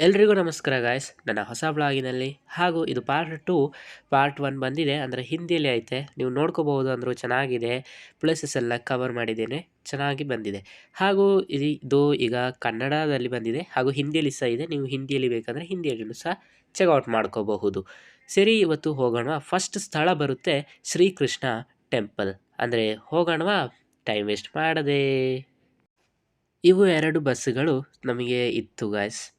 ಎಲ್ರಿಗೂ ನಮಸ್ಕಾರ ಗಾಯ್ಸ್ ನನ್ನ ಹೊಸ ಬ್ಲಾಗಿನಲ್ಲಿ ಹಾಗೂ ಇದು ಪಾರ್ಟ್ ಟು ಪಾರ್ಟ್ ಒನ್ ಬಂದಿದೆ. ಅಂದರೆ ಹಿಂದಿಯಲ್ಲಿ ಐತೆ. ನೀವು ನೋಡ್ಕೋಬಹುದು ಅಂದರೂ ಚೆನ್ನಾಗಿದೆ. ಪ್ಲೇಸಸ್ ಎಲ್ಲ ಕವರ್ ಮಾಡಿದ್ದೇನೆ. ಚೆನ್ನಾಗಿ ಬಂದಿದೆ. ಹಾಗೂ ಇದು ಈಗ ಕನ್ನಡದಲ್ಲಿ ಬಂದಿದೆ. ಹಾಗೂ ಹಿಂದಿಯಲ್ಲಿ ಸಹ ಇದೆ. ನೀವು ಹಿಂದಿಯಲ್ಲಿ ಬೇಕಂದರೆ ಹಿಂದಿಯಲ್ಲೂ ಸಹ ಚೆಕ್ಔಟ್ ಮಾಡ್ಕೋಬಹುದು. ಸರಿ, ಇವತ್ತು ಹೋಗೋಣ ಫಸ್ಟ್ ಸ್ಥಳ ಬರುತ್ತೆ ಶ್ರೀಕೃಷ್ಣ ಟೆಂಪಲ್ ಅಂದರೆ ಹೋಗೋಣವಾ? ಟೈಮ್ ವೇಸ್ಟ್ ಮಾಡದೆ. ಇವು ಎರಡು ಬಸ್ಸುಗಳು ನಮಗೆ ಇತ್ತು ಗಾಯ್ಸ್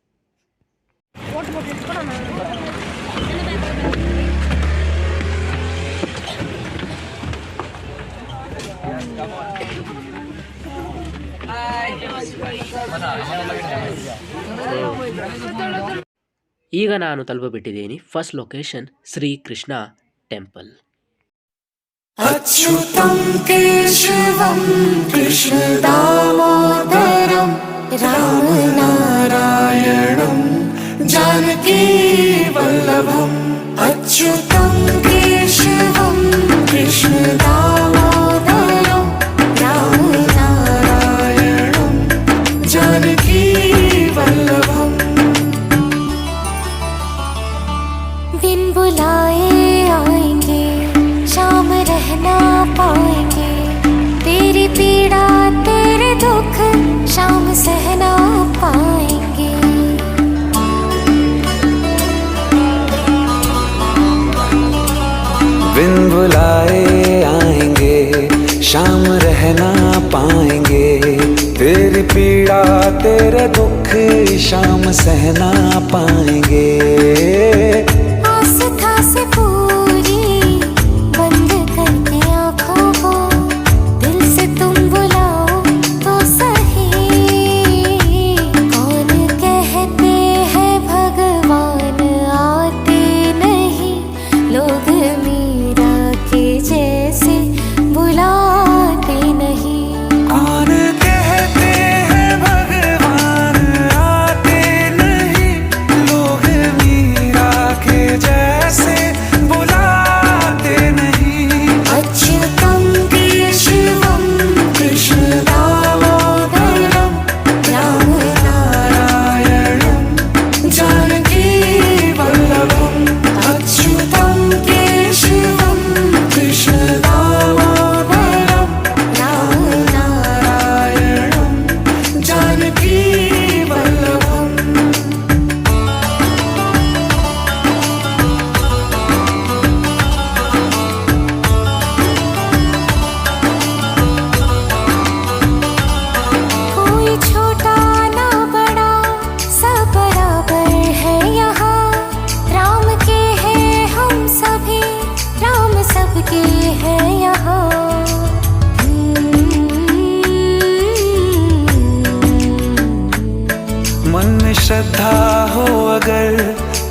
ಈಗ ನಾನು ತಲುಪಬಿಟ್ಟಿದ್ದೀನಿ ಫಸ್ಟ್ ಲೊಕೇಶನ್ ಶ್ರೀಕೃಷ್ಣ ಟೆಂಪಲ್ अच्युतं केशवं कृष्णदामोदरं जानकी वल्लभम् अच्युतं केशवं कृष्णदा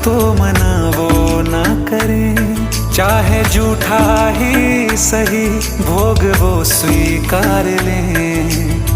तो मना वो ना करे। चाहे झूठा ही सही भोग वो स्वीकार लें।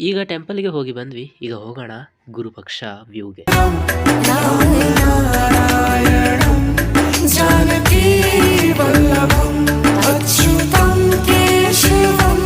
ಈಗ ಟೆಂಪಲ್ಗೆ ಹೋಗಿ ಬಂದ್ವಿ. ಈಗ ಹೋಗೋಣ ಗುರುಪಕ್ಷ ವ್ಯೂಗೆ. ಅಚ್ಯುತಂ ಕೇಶವಂ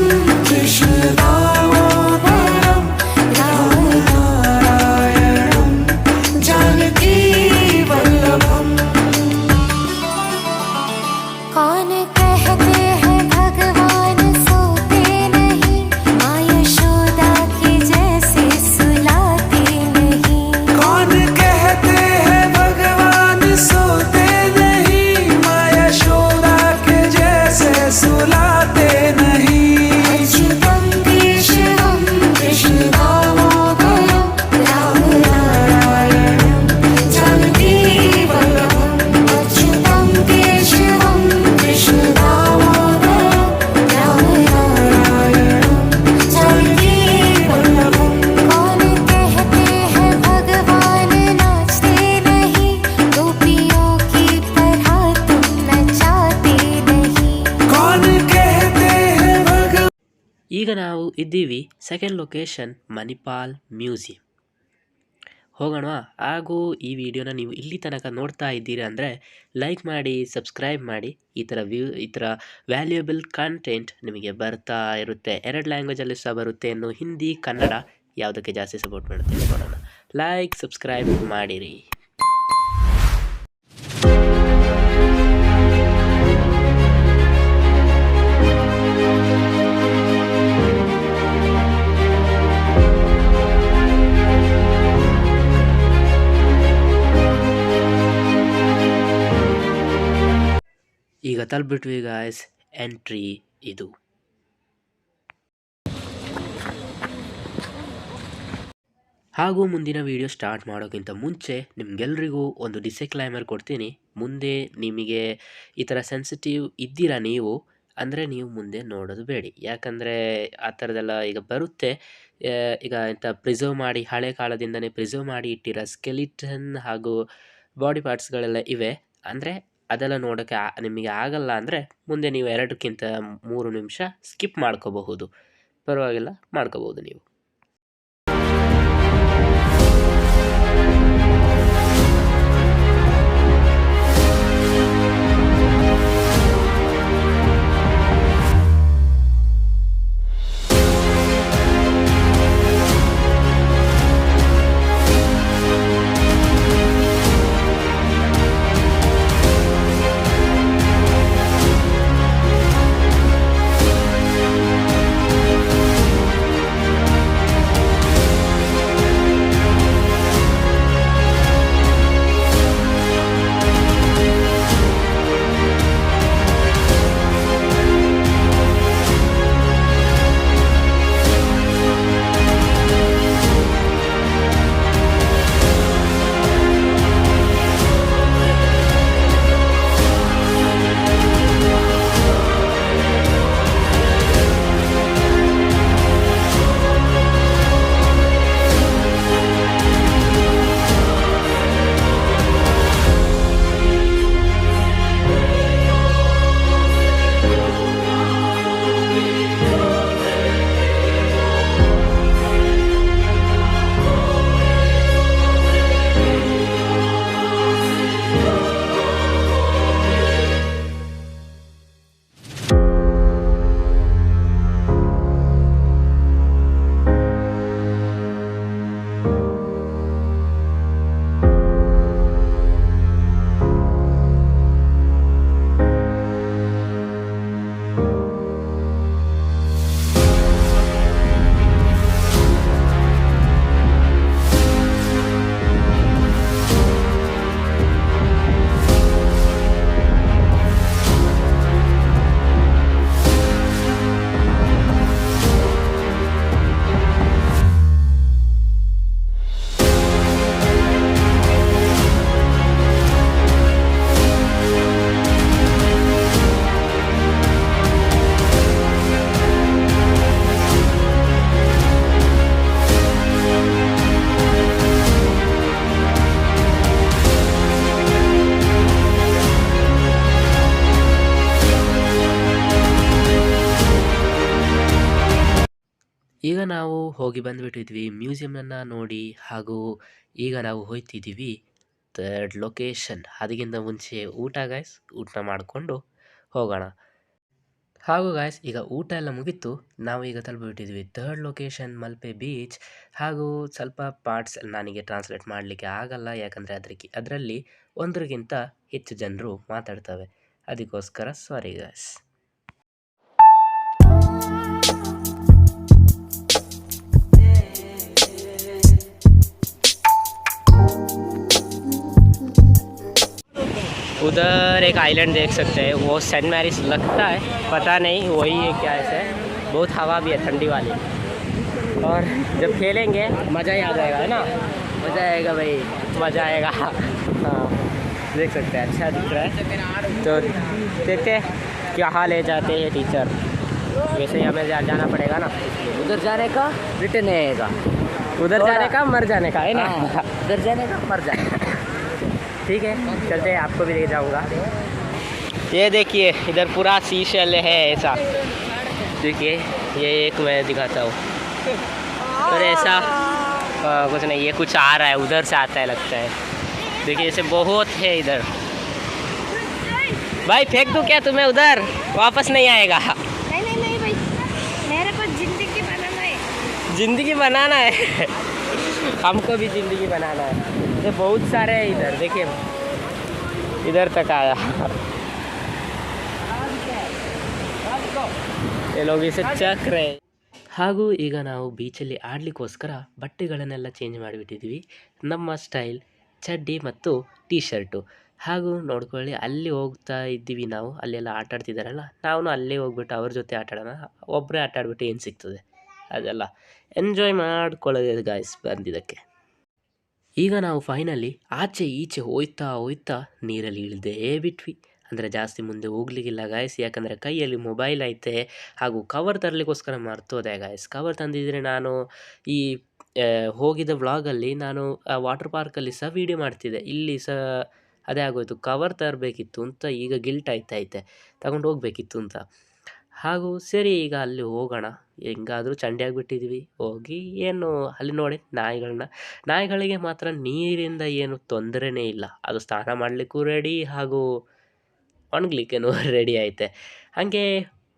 ಇದ್ದೀವಿ ಸೆಕೆಂಡ್ ಲೊಕೇಶನ್ ಮಣಿಪಾಲ್ ಮ್ಯೂಸಿಯಂ ಹೋಗೋಣ. ಹಾಗೂ ಈ ವಿಡಿಯೋನ ನೀವು ಇಲ್ಲಿ ತನಕ ನೋಡ್ತಾ ಇದ್ದೀರಾ ಅಂದರೆ ಲೈಕ್ ಮಾಡಿ ಸಬ್ಸ್ಕ್ರೈಬ್ ಮಾಡಿ. ಈ ಥರ ವ್ಯೂ ಈ ಥರ ವ್ಯಾಲ್ಯೂಯಬಲ್ ಕಂಟೆಂಟ್ ನಿಮಗೆ ಬರ್ತಾ ಇರುತ್ತೆ. ಎರಡು ಲ್ಯಾಂಗ್ವೇಜಲ್ಲಿ ಸಹ ಬರುತ್ತೆ ಇನ್ನು ಹಿಂದಿ, ಕನ್ನಡ ಯಾವುದಕ್ಕೆ ಜಾಸ್ತಿ ಸಪೋರ್ಟ್ ಮಾಡುತ್ತೆ ನೋಡೋಣ. ಲೈಕ್ ಸಬ್ಸ್ಕ್ರೈಬ್ ಮಾಡಿರಿ. ಈಗ ತಲುಪಿಟ್ವಿ ಗಾಯ್ಸ್ ಎಂಟ್ರಿ ಇದು. ಹಾಗೂ ಮುಂದಿನ ವಿಡಿಯೋ ಸ್ಟಾರ್ಟ್ ಮಾಡೋಕ್ಕಿಂತ ಮುಂಚೆ ನಿಮಗೆಲ್ರಿಗೂ ಒಂದು ಡಿಸೆಕ್ಲೈಮರ್ ಕೊಡ್ತೀನಿ. ಮುಂದೆ ನಿಮಗೆ ಈ ಥರ ಸೆನ್ಸಿಟಿವ್ ಇದ್ದೀರಾ ನೀವು, ಅಂದರೆ ನೀವು ಮುಂದೆ ನೋಡೋದು ಬೇಡಿ. ಯಾಕಂದರೆ ಆ ಥರದೆಲ್ಲ ಈಗ ಬರುತ್ತೆ. ಈಗ ಎಂಥ ಪ್ರಿಸರ್ವ್ ಮಾಡಿ, ಹಳೆ ಕಾಲದಿಂದನೇ ಪ್ರಿಸರ್ವ್ ಮಾಡಿ ಇಟ್ಟಿರೋ ಸ್ಕೆಲಿಟನ್ ಹಾಗೂ ಬಾಡಿ ಪಾರ್ಟ್ಸ್ಗಳೆಲ್ಲ ಇವೆ. ಅಂದರೆ ಅದೆಲ್ಲ ನೋಡೋಕ್ಕೆ ನಿಮಗೆ ಆಗಲ್ಲ ಅಂದರೆ ಮುಂದೆ ನೀವು ಎರಡಕ್ಕಿಂತ ಮೂರು ನಿಮಿಷ ಸ್ಕಿಪ್ ಮಾಡ್ಕೋಬಹುದು. ಪರವಾಗಿಲ್ಲ, ಮಾಡ್ಕೋಬಹುದು ನೀವು. ಈಗ ನಾವು ಹೋಗಿ ಬಂದುಬಿಟ್ಟಿದ್ವಿ ಮ್ಯೂಸಿಯಮನ್ನು ನೋಡಿ ಹಾಗೂ ಈಗ ನಾವು ಹೋಯ್ತಿದ್ದೀವಿ ಥರ್ಡ್ ಲೊಕೇಶನ್. ಅದಕ್ಕಿಂತ ಮುಂಚೆ ಊಟ ಗಾಯ್ಸ್ ಊಟ ಮಾಡಿಕೊಂಡು ಹೋಗೋಣ. ಹಾಗೂ ಗಾಯ್ಸ್ ಈಗ ಊಟ ಎಲ್ಲ ಮುಗೀತು. ನಾವು ಈಗ ತಲುಪಿಬಿಟ್ಟಿದ್ವಿ ಥರ್ಡ್ ಲೊಕೇಶನ್ ಮಲ್ಪೆ ಬೀಚ್. ಹಾಗೂ ಸ್ವಲ್ಪ ಪಾರ್ಟ್ಸ್ ನನಗೆ ಟ್ರಾನ್ಸ್ಲೇಟ್ ಮಾಡಲಿಕ್ಕೆ ಆಗಲ್ಲ, ಯಾಕಂದರೆ ಅದಕ್ಕೆ ಅದರಲ್ಲಿ ಒಂದರಿಗಿಂತ ಹೆಚ್ಚು ಜನರು ಮಾತಾಡ್ತವೆ. ಅದಕ್ಕೋಸ್ಕರ ಸಾರಿ ಗಾಯ್ಸ್ उधर एक आइलैंड देख सकते हैं। वो सेंट मैरिस लगता है पता नहीं वही है क्या ऐसा है। बहुत हवा भी है ठंडी वाली। और जब खेलेंगे मज़ा ही आ जाएगा है ना? मज़ा आएगा भाई मज़ा आएगा। हाँ देख सकते हैं अच्छा दिख रहा है। तो देखते हैं क्या ले जाते हैं टीचर वैसे ही हमें जा, जाना पड़ेगा ना। उधर जाने का रिटर्न आएगा। उधर जाने का मर जाने का है ना? हाँ, उधर जाने का मर जाने का। ठीक है चलते हैं आपको भी ले जाऊँगा। ये देखिए इधर पूरा शीशल है ऐसा। देखिए ये एक मैं दिखाता हूँ। और ऐसा आ, कुछ नहीं ये कुछ आ रहा है उधर से आता है लगता है। देखिए ऐसे बहुत है इधर। भाई फेंक दूँ क्या तुम्हें उधर? वापस नहीं आएगा। नहीं नहीं नहीं भाई मेरे को ज़िंदगी बनाना है। ज़िंदगी बनाना है? हमको भी ज़िंदगी बनाना है। ये बहुत सारे हैं इधर देखिए इधर तक आया ये लोग इसे चक रहे हैं ಹಾಗೂ ಈಗ ನಾವು ಬೀಚಲ್ಲಿ ಆಡಲಿಕ್ಕೋಸ್ಕರ ಬಟ್ಟೆಗಳನ್ನೆಲ್ಲ ಚೇಂಜ್ ಮಾಡಿಬಿಟ್ಟಿದ್ದೀವಿ ನಮ್ಮ ಸ್ಟೈಲ್ ಚಡ್ಡಿ ಮತ್ತು ಟೀ ಶರ್ಟು ಹಾಗೂ ನೋಡ್ಕೊಳ್ಳಿ ಅಲ್ಲಿ ಹೋಗ್ತಾ ಇದ್ದೀವಿ ನಾವು ಅಲ್ಲೆಲ್ಲ ಆಟ ಆಡ್ತಿದ್ದಾರಲ್ಲ ನಾವು ಅಲ್ಲೇ ಹೋಗ್ಬಿಟ್ಟು ಅವ್ರ ಜೊತೆ ಆಟ ಆಡೋಣ ಒಬ್ಬರೇ ಆಟ ಆಡ್ಬಿಟ್ಟು ಏನು ಸಿಗ್ತದೆ ಅದೆಲ್ಲ ಎಂಜಾಯ್ ಮಾಡ್ಕೊಳ್ಳೋದು ಗಾಯ್ಸ್ ಬಂದಿದ್ದಕ್ಕೆ ಈಗ ನಾವು ಫೈನಲಿ ಆಚೆ ಈಚೆ ಹೋಯ್ತಾ ಹೋಯ್ತಾ ನೀರಲ್ಲಿ ಇಳಿದೇ ಬಿಟ್ವಿ. ಅಂದರೆ ಜಾಸ್ತಿ ಮುಂದೆ ಹೋಗ್ಲಿಕ್ಕಿಲ್ಲ ಗಾಯಸ್ ಯಾಕಂದರೆ ಕೈಯಲ್ಲಿ ಮೊಬೈಲ್ ಐತೆ ಹಾಗೂ ಕವರ್ ತರಲಿಕ್ಕೋಸ್ಕರ ಮರ್ತೋದೆ ಗಾಯಸ್ ಕವರ್ ತಂದಿದ್ದರೆ ನಾನು ಈ ಹೋಗಿದ ಹೋಗಿದ್ದ ವ್ಲಾಗಲ್ಲಿ ನಾನು ವಾಟರ್ ಪಾರ್ಕಲ್ಲಿ ಸಹ ವೀಡಿಯೋ ಮಾಡ್ತಿದ್ದೆ. ಇಲ್ಲಿ ಸಹ ಅದೇ ಆಗೋಯ್ತು. ಕವರ್ ತರಬೇಕಿತ್ತು ಅಂತ ಈಗ ಗಿಲ್ಟ್ ಆಯ್ತೈತೆ ತಗೊಂಡು ಹೋಗಬೇಕಿತ್ತು ಅಂತ. ಹಾಗೂ ಸರಿ, ಈಗ ಅಲ್ಲಿ ಹೋಗೋಣ. ಹೆಂಗಾದರೂ ಚಂಡಿ ಆಗಿಬಿಟ್ಟಿದ್ವಿ ಹೋಗಿ ಏನು, ಅಲ್ಲಿ ನೋಡಿ ನಾಯಿಗಳನ್ನ ನಾಯಿಗಳಿಗೆ ಮಾತ್ರ ನೀರಿಂದ ಏನು ತೊಂದರೆನೇ ಇಲ್ಲ. ಅದು ಸ್ನಾನ ಮಾಡಲಿಕ್ಕೂ ರೆಡಿ ಹಾಗೂ ಒಣಗ್ಲಿಕ್ಕೇನು ರೆಡಿ ಐತೆ. ಹಾಗೆ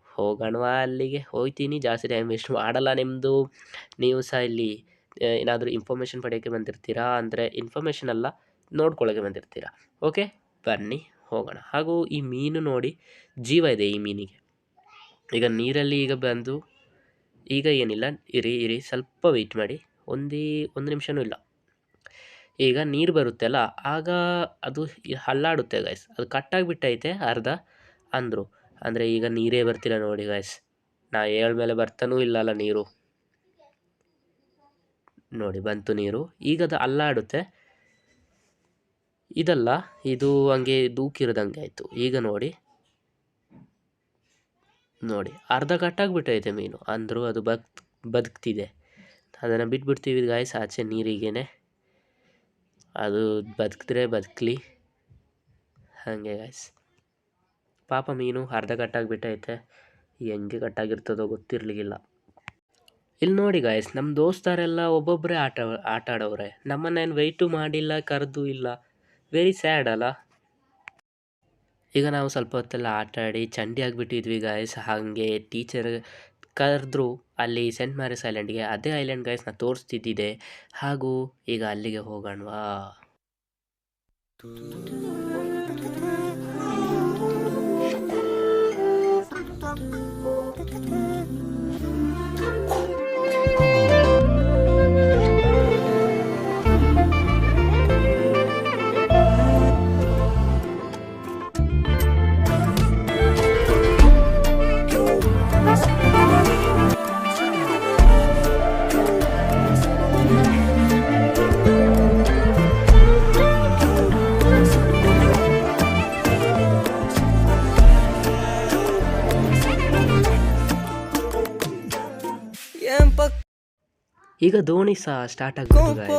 ಹೋಗೋಣ ಅಲ್ಲಿಗೆ. ಹೋಗ್ತೀನಿ ಜಾಸ್ತಿ ಟೈಮ್ ವೇಸ್ಟ್ ಮಾಡಲ್ಲ ನಿಮ್ಮದು ನೀವು ಸಹ ಇಲ್ಲಿ ಏನಾದರೂ ಇನ್ಫಾರ್ಮೇಷನ್ ಪಡೆಯೋಕ್ಕೆ ಬಂದಿರ್ತೀರಾ? ಅಂದರೆ ಇನ್ಫಾರ್ಮೇಷನ್ ಅಲ್ಲ, ನೋಡ್ಕೊಳ್ಳೋಕೆ ಬಂದಿರ್ತೀರಾ? ಓಕೆ ಬನ್ನಿ, ಹೋಗೋಣ. ಹಾಗೂ ಈ ಮೀನು ನೋಡಿ, ಜೀವ ಇದೆ ಈ ಮೀನಿಗೆ. ಈಗ ನೀರಲ್ಲಿ ಈಗ ಬಂದು, ಈಗ ಏನಿಲ್ಲ. ಇರಿ ಇರಿ, ಸ್ವಲ್ಪ ವೆಯ್ಟ್ ಮಾಡಿ. ಒಂದೇ, ಒಂದು ನಿಮಿಷನೂ ಇಲ್ಲ. ಈಗ ನೀರು ಬರುತ್ತೆ ಅಲ್ಲ? ಆಗ ಅದು ಹಲ್ಲಾಡುತ್ತೆ ಗಾಯ್ಸ್ ಅದು ಕಟ್ಟಾಗಿಬಿಟ್ಟೈತೆ ಅರ್ಧ ಅಂದರು. ಅಂದರೆ ಈಗ ನೀರೇ ಬರ್ತಿಲ್ಲ ನೋಡಿ ಗಾಯ್ಸ್ ನಾ ಮೇಲೆ ಬರ್ತಾನೂ ಇಲ್ಲಲ್ಲ ನೀರು. ನೋಡಿ, ಬಂತು ನೀರು. ಈಗ ಅದು ಅಲ್ಲಾಡುತ್ತೆ. ಇದಲ್ಲ, ಇದು ಹಂಗೆ ದೂಕಿರೋದಂಗೆ ಆಯಿತು. ಈಗ ನೋಡಿ. ನೋಡಿ, ಅರ್ಧ ಕಟ್ಟಾಗ್ಬಿಟ್ಟೈತೆ ಮೀನು. ಅಂದರೂ ಅದು ಬಕ್ ಬದುಕ್ತಿದೆ. ಅದನ್ನು ಬಿಟ್ಬಿಡ್ತೀವಿ ಗಾಯ್ಸ್ ಆಚೆ ನೀರಿಗೇನೆ. ಅದು ಬದುಕಿದ್ರೆ ಬದುಕಲಿ. ಹಾಗೆ ಗಾಯ್ಸ್ ಪಾಪ ಮೀನು ಅರ್ಧ ಕಟ್ಟಾಗಿಬಿಟ್ಟೈತೆ. ಹೆಂಗೆ ಕಟ್ಟಾಗಿರ್ತದೋ ಗೊತ್ತಿರಲಿಲ್ಲ. ಇಲ್ಲಿ ನೋಡಿ ಗಾಯ್ಸ್ ನಮ್ಮ ದೋಸ್ತರೆಲ್ಲ ಒಬ್ಬೊಬ್ಬರೇ ಆಟ ಆಟ ಆಡೋರೆ ನಮ್ಮನ್ನೇನು ವೆಯ್ಟು ಮಾಡಿಲ್ಲ, ಕರೆದು ಇಲ್ಲ. ವೆರಿ ಸ್ಯಾಡ್ ಅಲ್ಲ? ಈಗ ನಾವು ಸ್ವಲ್ಪ ಹೊತ್ತೆಲ್ಲ ಆಟ ಆಡಿ ಚಂಡಿ ಆಗಿಬಿಟ್ಟಿದ್ವಿ ಗಾಯ್ಸ್ ಹಾಗೆ ಟೀಚರ್ ಕರೆದ್ರು ಅಲ್ಲಿ ಸೆಂಟ್ ಮ್ಯಾರಿಸ್ ಐಲ್ಯಾಂಡ್ಗೆ ಅದೇ ಐಲ್ಯಾಂಡ್ ಗಾಯ್ಸ್ ನಾ ತೋರಿಸ್ತಿದ್ದಿದೆ ಹಾಗೂ ಈಗ ಅಲ್ಲಿಗೆ ಹೋಗೋಣವಾ ಈಗ ದೋಣಿ ಸಹ ಸ್ಟಾರ್ಟ್ ಆಗ್ಬಿಟ್ಟು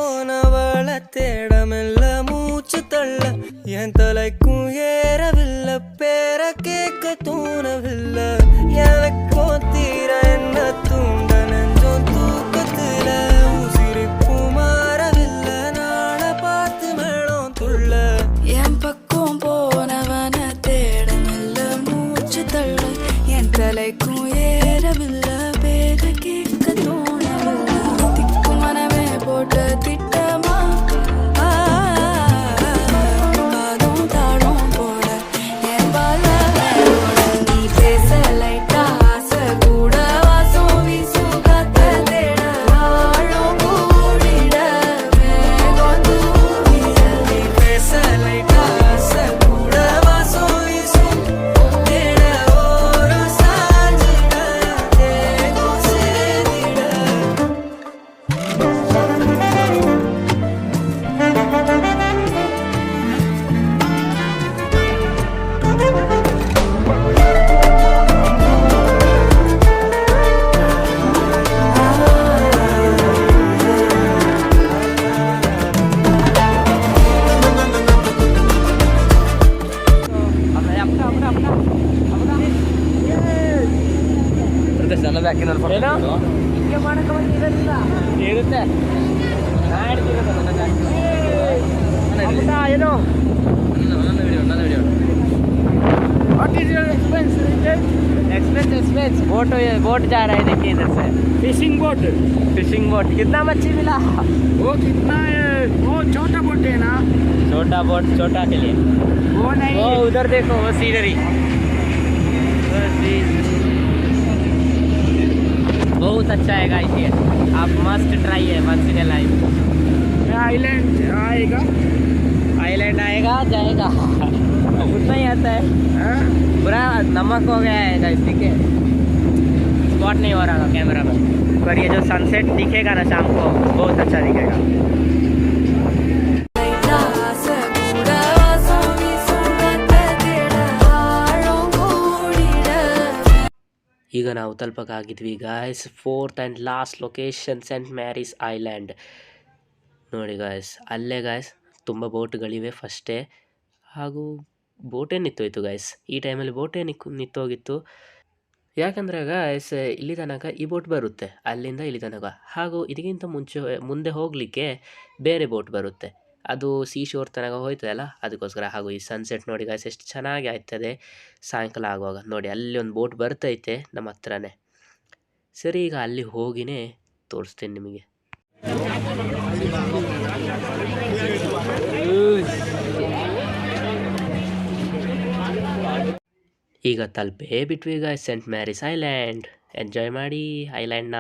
ಅಮೃತ, ಏನು What is your expense, Richard? Expense, expense. Boat boat जा रहा है देखिए इधर से फिशिंग बोट फिशिंग बोट कितना मच्छी मिला वो कितना है वो छोटा बोट है ना छोटा बोट छोटा के लिए वो नहीं वो उधर देखो वो सीनरी बहुत अच्छा है गाइस ये आप मस्ट ट्राई है वंस इन लाइफ आइलैंड आएगा आइलैंड आएगा जाएगा उतना ही आता है हाँ? पूरा नमक हो गया है गाइस ठीक है स्पॉट नहीं हो रहा कैमरा में पर ये जो सनसेट दिखेगा ना शाम को बहुत अच्छा दिखेगा ಈಗ ನಾವು ತಲುಪಕ್ಕಾಗಿದ್ವಿ guys fourth and last location Saint Mary's island ನೋಡಿ ಗಾಯ್ಸ್ ಅಲ್ಲೇ ಗಾಯ್ಸ್ ತುಂಬ ಬೋಟ್ಗಳಿವೆ ಫಸ್ಟೇ. ಹಾಗೂ ಬೋಟೇ ನಿಂತೋಯ್ತು ಗಾಯ್ಸ್ ಈ ಟೈಮಲ್ಲಿ ಬೋಟೇ ನಿಕ್ಕು ನಿಂತೋಗಿತ್ತು. ಯಾಕಂದರೆ ಗಾಯ್ಸ್ ಇಲ್ಲಿ ತನಕ ಈ ಬೋಟ್ ಬರುತ್ತೆ. ಅಲ್ಲಿಂದ ಇಲ್ಲಿ ತನಕ. ಹಾಗೂ ಇದಕ್ಕಿಂತ ಮುಂಚೆ, ಮುಂದೆ ಹೋಗಲಿಕ್ಕೆ ಬೇರೆ ಬೋಟ್ ಬರುತ್ತೆ. ಅದು ಸೀ ಶೋರ್ ತನಕ ಹೋಯ್ತದಲ್ಲ ಅದಕ್ಕೋಸ್ಕರ. ಹಾಗೂ ಈ ಸನ್ಸೆಟ್ ನೋಡಿ ಗಾಯ್ಸ್ ಎಷ್ಟು ಚೆನ್ನಾಗಿ ಆಯ್ತದೆ. ಸಾಯಂಕಾಲ ಆಗುವಾಗ. ನೋಡಿ, ಅಲ್ಲಿ ಒಂದು ಬೋಟ್ ಬರ್ತೈತೆ ನಮ್ಮ ಹತ್ರನೇ. ಸರಿ, ಈಗ ಅಲ್ಲಿ ಹೋಗಿನೇ ತೋರಿಸ್ತೀನಿ ನಿಮಗೆ. ಈಗ ತಲುಪೇ ಬಿಟ್ವಿ ಈಗ ಸೆಂಟ್ ಮ್ಯಾರಿಸ್ ಐಲ್ಯಾಂಡ್ ಎಂಜಾಯ್ ಮಾಡಿ ಐಲ್ಯಾಂಡ್ನ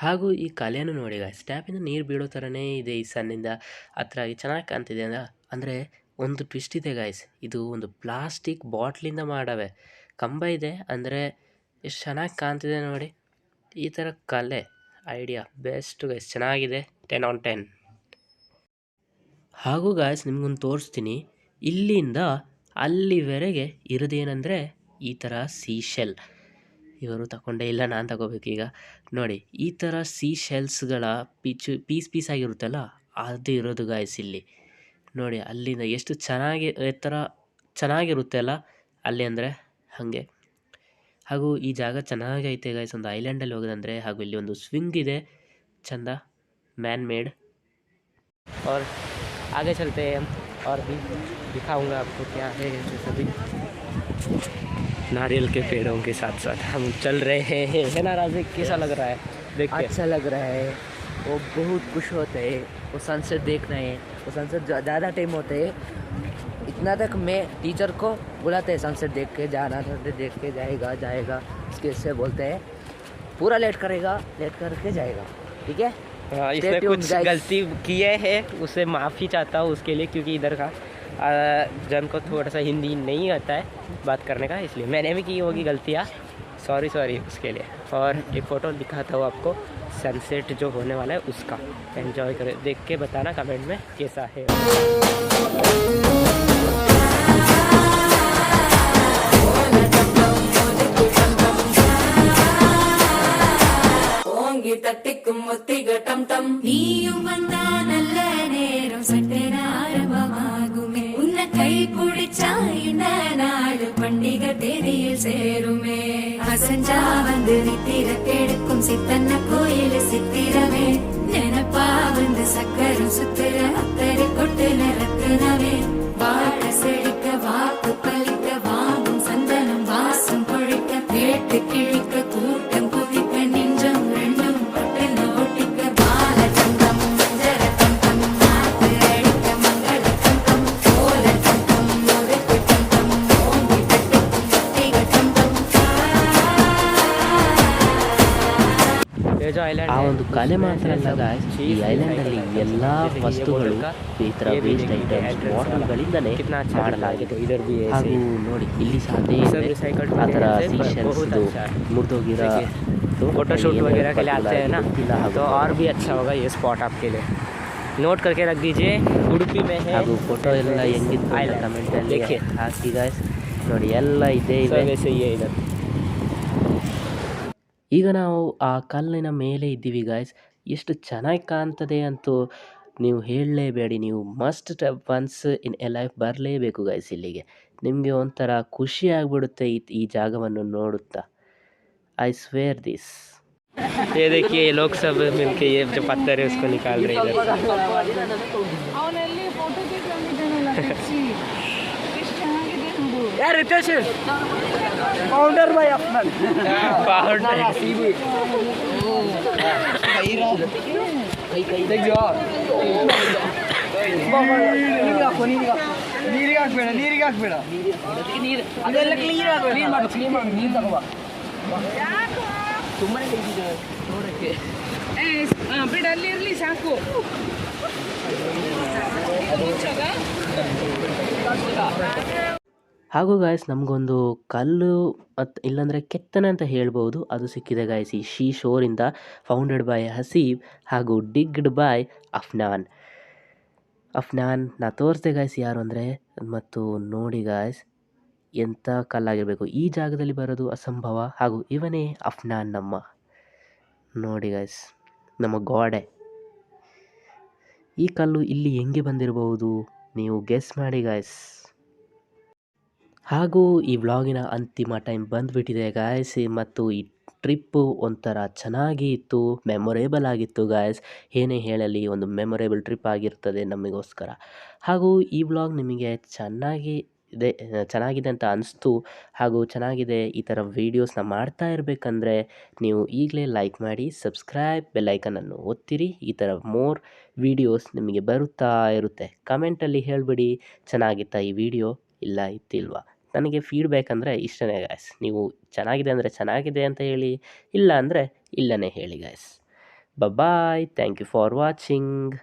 ಹಾಗೂ ಈ ಕಲೆಯನ್ನು ನೋಡಿ ಗಾಯ್ಸ್ ಟ್ಯಾಪಿಂದ ನೀರು ಬೀಳೋ ಥರನೇ ಇದೆ ಈ ಸಣ್ಣಿಂದ. ಹತ್ರ ಚೆನ್ನಾಗಿ ಕಾಣ್ತಿದೆ ಅಂದ ಅಂದರೆ ಒಂದು ಟ್ವಿಸ್ಟ್ ಇದೆ ಗಾಯ್ಸ್ ಇದು ಒಂದು ಪ್ಲಾಸ್ಟಿಕ್ ಬಾಟ್ಲಿಂದ ಮಾಡವೆ. ಕಂಬ ಇದೆ, ಅಂದರೆ ಎಷ್ಟು ಚೆನ್ನಾಗಿ ಕಾಣ್ತಿದೆ ನೋಡಿ. ಈ ಥರ ಕಲೆ, ಐಡಿಯಾ ಬೆಸ್ಟ್ ಗೈಸ್ ಚೆನ್ನಾಗಿದೆ ಟೆನ್ ಆನ್ ಟೆನ್ ಹಾಗೂ ಗಾಯ್ಸ್ ನಿಮ್ಗೊಂದು ತೋರಿಸ್ತೀನಿ. ಇಲ್ಲಿಂದ ಅಲ್ಲಿವರೆಗೆ ಇರೋದೇನೆಂದರೆ ಈ ಥರ ಸೀ ಶೆಲ್ ಇವರು ತಗೊಂಡೇ ಇಲ್ಲ ನಾನು ತಗೋಬೇಕು ಈಗ ನೋಡಿ ಈ ಥರ ಸೀ ಶೆಲ್ಸ್ಗಳ ಪಿಚು ಪೀಸ್ ಪೀಸ್ ಆಗಿರುತ್ತಲ್ಲ ಅದು ಇರೋದು ಗಾಯ್ಸ್ ಇಲ್ಲಿ ನೋಡಿ ಅಲ್ಲಿಂದ ಎಷ್ಟು ಚೆನ್ನಾಗಿ ಎತ್ತರ ಚೆನ್ನಾಗಿರುತ್ತೆ ಅಲ್ಲ ಅಲ್ಲಿ ಅಂದರೆ ಹಾಗೆ ಹಾಗೂ ಈ ಜಾಗ ಚೆನ್ನಾಗಿ ಐತೆ ಗಾಯ್ಸ್ ಒಂದು ಐಲ್ಯಾಂಡಲ್ಲಿ ಹೋಗೋದಂದರೆ ಹಾಗೂ ಇಲ್ಲಿ ಒಂದು ಸ್ವಿಂಗ್ ಇದೆ ಚಂದ ಮ್ಯಾನ್ ಮೇಡ್ और आगे चलते हैं हम और भी दिखाऊंगा आपको क्या है ये सभी नारियल के पेड़ों के साथ साथ हम चल रहे हैं। है है ना राजिक कैसा लग रहा है? देख अच्छा लग रहा है। वो बहुत खुश होते हैं। वो सनसेट देखना है। वो सनसेट ज़्यादा टाइम होते हैं। इतना तक मैं टीचर को बुलाते हैं सनसेट देख के जाना सनसेट देख के जाएगा जाएगा। उसके से बोलते हैं पूरा लेट करेगा लेट करके जाएगा। ठीक है? हाँ, इसमें कुछ गलती किए है उससे माफ़ी चाहता हूँ उसके लिए क्योंकि इधर का जन को थोड़ा सा हिंदी नहीं आता है बात करने का इसलिए मैंने भी की होगी गलतियाँ सॉरी सॉरी उसके लिए और एक फ़ोटो दिखाता हूँ आपको सनसेट जो होने वाला है उसका एंजॉय करें देख के बताना कमेंट में कैसा है ஓங்கி தட்டிக்கும் ஒத்திக டம் டம் நீயும் தேதியில் சேருமே. அசஞ்சா வந்து நித்திர கெடுக்கும் சித்தன்ன கோயில் சித்திரமே. நினப்பா வந்து சக்கரம் சுத்திர அக்கறை கொட்டு நிறத்துனவே. வாழ செழிக்க வாக்கு ಕಲೆ ಮಾತ್ರ ಅಲ್ಲ ಗಾಯ್ಸ್ ಈ ಐಲ್ಯಾಂಡಲ್ಲಿ ಎಲ್ಲ ವಸ್ತುಗಳು ಈ ತರ ವೇಸ್ಟ್ ಐಟಮ್ಸ್ ಬಾಟಲ್ಗಳಿಂದಲೇ ಮಾಡಲಾಗಿದೆ. ಹಾಗೂ ನೋಡಿ ಇಲ್ಲಿ ಸಾಧ್ಯ ಆ ಥರ ಸೀಶಲ್ಸ್ದು ಮುರಿದೋಗಿರೋ फोटोशूट वगैरह के लिए आते हैं ना तो और भी अच्छा होगा ये स्पॉट ಹಾಗೂ ಫೋಟೋ ಎಲ್ಲ ಹೆಂಗಿತ್ತು ಕಮೆಂಟಲ್ಲಿ ಹಾಕಿ ಗಾಯ್ಸ್ ನೋಡಿ ಎಲ್ಲ ಇದೆ ಇದೆ. ಈಗ ನಾವು ಆ ಕಲ್ಲಿನ ಮೇಲೆ ಇದ್ದೀವಿ ಗಾಯ್ಸ್ ಎಷ್ಟು ಚೆನ್ನಾಗಿ ಕಾಣ್ತದೆ ಅಂತೂ ನೀವು ಹೇಳಲೇಬೇಡಿ ನೀವು must once in a life ಬರಲೇಬೇಕು ಗಾಯ್ಸ್ ಇಲ್ಲಿಗೆ ನಿಮಗೆ ಒಂಥರ ಖುಷಿ ಆಗಿಬಿಡುತ್ತೆ ಈ ಈ ಜಾಗವನ್ನು ನೋಡುತ್ತಾ ಐ ಸ್ವೇರ್ ದಿಸ್ ये देखिए ये लोग सब मिलके ये जो पत्थर है उसको निकाल रहे हैं इधर ನೋಡು ಯಾರು ರಿತೇಶ್ ಫೌಂಡರ್ ಬೈ ಅಫ್ನಲ್ ನೀರಿಗೆ ಹಾಕ್ಬೇಡ ನೀರಿಗೆ ಹಾಕ್ಬೇಡ ಅದೆಲ್ಲ ಕ್ಲೀನ್ ಆಗ್ಬೇಡ ಕ್ಲೀನ್ ಮಾಡು ಕ್ಲೀನ್ ಮಾಡು ನೀರು ತಗೋಬಾ ಬಿಡ ಅಲ್ಲಿ ಇರ್ಲಿ ಸಾಕು ಹಾಗೂ ಗಾಯ್ಸ್ ನಮಗೊಂದು ಕಲ್ಲು ಮತ್ತು ಇಲ್ಲಾಂದರೆ ಕೆತ್ತನೆ ಅಂತ ಹೇಳ್ಬೋದು. ಅದು ಸಿಕ್ಕಿದೆ ಗಾಯ್ಸ್ ಈ ಶೀ ಶೋರಿಂದ ಫೌಂಡೆಡ್ ಬೈ ಹಸೀಬ್ ಹಾಗೂ ಡಿಗ್ಡ್ ಬೈ ಅಫ್ನಾನ್. ಅಫ್ನಾನ್, ನಾ ತೋರಿಸ್ದೆ ಗಾಯ್ಸ್ ಯಾರು ಅಂದರೆ, ಮತ್ತು ನೋಡಿ ಗಾಯ್ಸ್ ಎಂಥ ಕಲ್ಲಾಗಿರಬೇಕು. ಈ ಜಾಗದಲ್ಲಿ ಬರೋದು ಅಸಂಭವ ಹಾಗೂ ಇವನೇ ಅಫ್ನಾನ್ ನಮ್ಮ. ನೋಡಿ ಗಾಯ್ಸ್ ನಮ್ಮ ಗೋಡೆ. ಈ ಕಲ್ಲು ಇಲ್ಲಿ ಹೆಂಗೆ ಬಂದಿರಬಹುದು ನೀವು ಗೆಸ್ ಮಾಡಿ ಗಾಯ್ಸ್ ಹಾಗೂ ಈ ವ್ಲಾಗಿನ ಅಂತಿಮ ಟೈಮ್ ಬಂದ್ಬಿಟ್ಟಿದೆ ಗಾಯ್ಸ್ ಮತ್ತು ಈ ಟ್ರಿಪ್ಪು ಒಂಥರ ಚೆನ್ನಾಗಿ ಇತ್ತು ಮೆಮೊರೇಬಲ್ ಆಗಿತ್ತು ಗಾಯ್ಸ್ ಏನೇ ಹೇಳಲಿ, ಒಂದು ಮೆಮೊರೇಬಲ್ ಟ್ರಿಪ್ ಆಗಿರ್ತದೆ ನಮಗೋಸ್ಕರ. ಹಾಗೂ ಈ ವ್ಲಾಗ್ ನಿಮಗೆ ಚೆನ್ನಾಗಿ ಇದೆ ಚೆನ್ನಾಗಿದೆ ಅಂತ ಅನಿಸ್ತು. ಹಾಗೂ ಚೆನ್ನಾಗಿದೆ ಈ ಥರ ವೀಡಿಯೋಸ್ನ ಮಾಡ್ತಾ ಇರಬೇಕಂದ್ರೆ, ನೀವು ಈಗಲೇ ಲೈಕ್ ಮಾಡಿ ಸಬ್ಸ್ಕ್ರೈಬ್ ಬೆಲ್ಲೈಕನನ್ನು ಒತ್ತಿರಿ. ಈ ಥರ ಮೋರ್ ವೀಡಿಯೋಸ್ ನಿಮಗೆ ಬರುತ್ತಾ ಇರುತ್ತೆ. ಕಮೆಂಟಲ್ಲಿ ಹೇಳಿಬಿಡಿ, ಚೆನ್ನಾಗಿತ್ತ ಈ ವಿಡಿಯೋ ಇಲ್ಲ ಇತ್ತಿಲ್ವಾ? ನನಗೆ ಫೀಡ್ಬ್ಯಾಕ್ ಅಂದರೆ ಇಷ್ಟನೇ ಗಾಯ್ಸ್ ನೀವು ಚೆನ್ನಾಗಿದೆ ಅಂದರೆ ಚೆನ್ನಾಗಿದೆ ಅಂತ ಹೇಳಿ, ಇಲ್ಲ ಅಂದರೆ ಇಲ್ಲನೇ ಹೇಳಿ guys bye thank you for watching